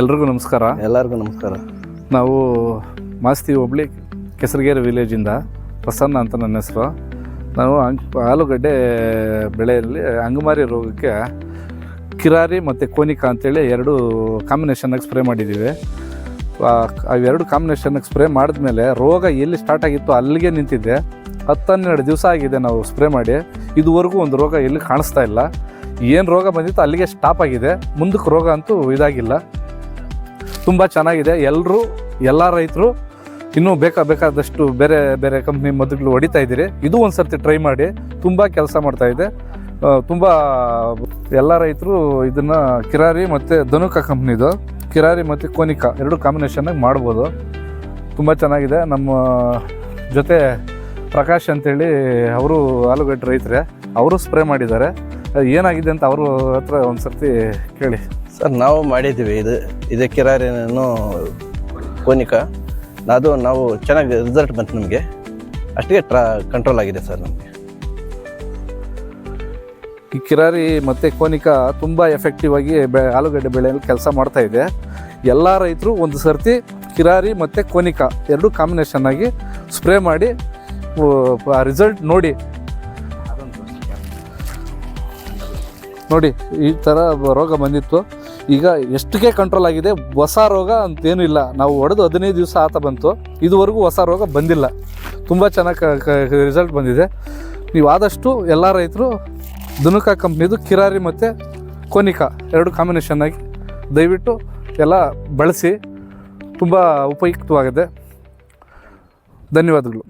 ಎಲ್ರಿಗೂ ನಮಸ್ಕಾರ. ಎಲ್ಲರಿಗೂ ನಮಸ್ಕಾರ. ನಾವು ಮಾಸ್ತಿ ಹೋಬಳಿ ಕೆಸರಗೇರಿ ವಿಲೇಜಿಂದ ಪ್ರಸನ್ನ ಅಂತ ನನ್ನ ಹೆಸರು. ನಾವು ಅಂಗ್ ಆಲೂಗಡ್ಡೆ ಬೆಳೆಯಲ್ಲಿ ಅಂಗಮಾರಿ ರೋಗಕ್ಕೆ ಕಿರಾರಿ ಮತ್ತು ಕೋನಿಕಾ ಅಂತೇಳಿ ಎರಡು ಕಾಂಬಿನೇಷನ್ನಾಗಿ ಸ್ಪ್ರೇ ಮಾಡಿದ್ದೀವಿ ಅವೆರಡು ಕಾಂಬಿನೇಷನ್ನಾಗಿ ಸ್ಪ್ರೇ ಮಾಡಿದ್ಮೇಲೆ ರೋಗ ಎಲ್ಲಿ ಸ್ಟಾರ್ಟ್ ಆಗಿತ್ತು ಅಲ್ಲಿಗೆ ನಿಂತಿದ್ದೆ. ಹತ್ತು ಹನ್ನೆರಡು ದಿವಸ ಆಗಿದೆ ನಾವು ಸ್ಪ್ರೇ ಮಾಡಿ. ಇದುವರೆಗೂ ಒಂದು ರೋಗ ಎಲ್ಲಿ ಕಾಣಿಸ್ತಾ ಇಲ್ಲ. ಏನು ರೋಗ ಬಂದಿತ್ತು ಅಲ್ಲಿಗೆ ಸ್ಟಾಪ್ ಆಗಿದೆ. ಮುಂದಕ್ಕೆ ರೋಗ ಅಂತೂ ಇದಾಗಿಲ್ಲ. ತುಂಬ ಚೆನ್ನಾಗಿದೆ. ಎಲ್ಲರೂ ಎಲ್ಲ ರೈತರು ಇನ್ನೂ ಬೇಕಾ, ಬೇಕಾದಷ್ಟು ಬೇರೆ ಬೇರೆ ಕಂಪ್ನಿ ಮದ್ದುಗಳು ಹೊಡಿತಾ ಇದ್ದೀರಿ. ಇದು ಒಂದು ಸರ್ತಿ ಟ್ರೈ ಮಾಡಿ, ತುಂಬ ಕೆಲಸ ಮಾಡ್ತಾ ಇದೆ. ತುಂಬ ಎಲ್ಲ ರೈತರು ಇದನ್ನು ಕಿರಾರಿ ಮತ್ತು ಧನುಕ ಕಂಪ್ನಿದು ಕಿರಾರಿ ಮತ್ತು ಕೋನಿಕಾ, ಎರಡು ಕಾಂಬಿನೇಷನ್ನಾಗಿ ಮಾಡ್ಬೋದು. ತುಂಬ ಚೆನ್ನಾಗಿದೆ. ನಮ್ಮ ಜೊತೆ ಪ್ರಕಾಶ್ ಅಂತೇಳಿ, ಅವರು ಆಲೂಗಡ್ಡೆ ರೈತರೇ, ಅವರು ಸ್ಪ್ರೇ ಮಾಡಿದ್ದಾರೆ. ಏನಾಗಿದೆ ಅಂತ ಅವರು ಹತ್ರ ಒಂದು ಸರ್ತಿ ಕೇಳಿ. ಸರ್ ನಾವು ಮಾಡಿದ್ದೀವಿ ಇದು. ಇದೇ ಕಿರಾರಿನೂ ಕೋನಿಕ. ಅದು ನಾವು ಚೆನ್ನಾಗಿ ರಿಸಲ್ಟ್ ಬಂತು ನಮಗೆ. ಅಷ್ಟೇ ಟ್ರಾ ಕಂಟ್ರೋಲ್ ಆಗಿದೆ ಸರ್ ನಮಗೆ. ಈ ಕಿರಾರಿ ಮತ್ತು ಕೋನಿಕಾ ತುಂಬ ಎಫೆಕ್ಟಿವ್ ಆಗಿ ಬೆ ಆಲೂಗಡ್ಡೆ ಬೆಳೆಯಲ್ಲಿ ಕೆಲಸ ಮಾಡ್ತಾ ಇದೆ. ಎಲ್ಲ ರೈತರು ಒಂದು ಸರ್ತಿ ಕಿರಾರಿ ಮತ್ತು ಕೋನಿಕಾ ಎರಡು ಕಾಂಬಿನೇಷನ್ ಆಗಿ ಸ್ಪ್ರೇ ಮಾಡಿ ರಿಸಲ್ಟ್ ನೋಡಿ ನೋಡಿ, ಈ ಥರ ರೋಗ ಬಂದಿತ್ತು. ಈಗ ಎಷ್ಟಕ್ಕೆ ಕಂಟ್ರೋಲ್ ಆಗಿದೆ? ಹೊಸ ರೋಗ ಅಂತೇನೂ ಇಲ್ಲ. ನಾವು ಹೊಡೆದು ಹದಿನೈದು ದಿವಸ ಆತ ಬಂತು. ಇದುವರೆಗೂ ಹೊಸ ರೋಗ ಬಂದಿಲ್ಲ. ತುಂಬ ಚೆನ್ನಾಗಿ ರಿಸಲ್ಟ್ ಬಂದಿದೆ. ನೀವು ಆದಷ್ಟು ಎಲ್ಲ ರೈತರು, ಧನುಕಾ ಕಂಪ್ನಿದು ಕಿರಾರಿ ಮತ್ತು ಕೋನಿಕಾ ಎರಡು ಕಾಂಬಿನೇಷನ್ ಆಗಿ ದಯವಿಟ್ಟು ಎಲ್ಲ ಬಳಸಿ. ತುಂಬ ಉಪಯುಕ್ತವಾಗಿದೆ. ಧನ್ಯವಾದಗಳು.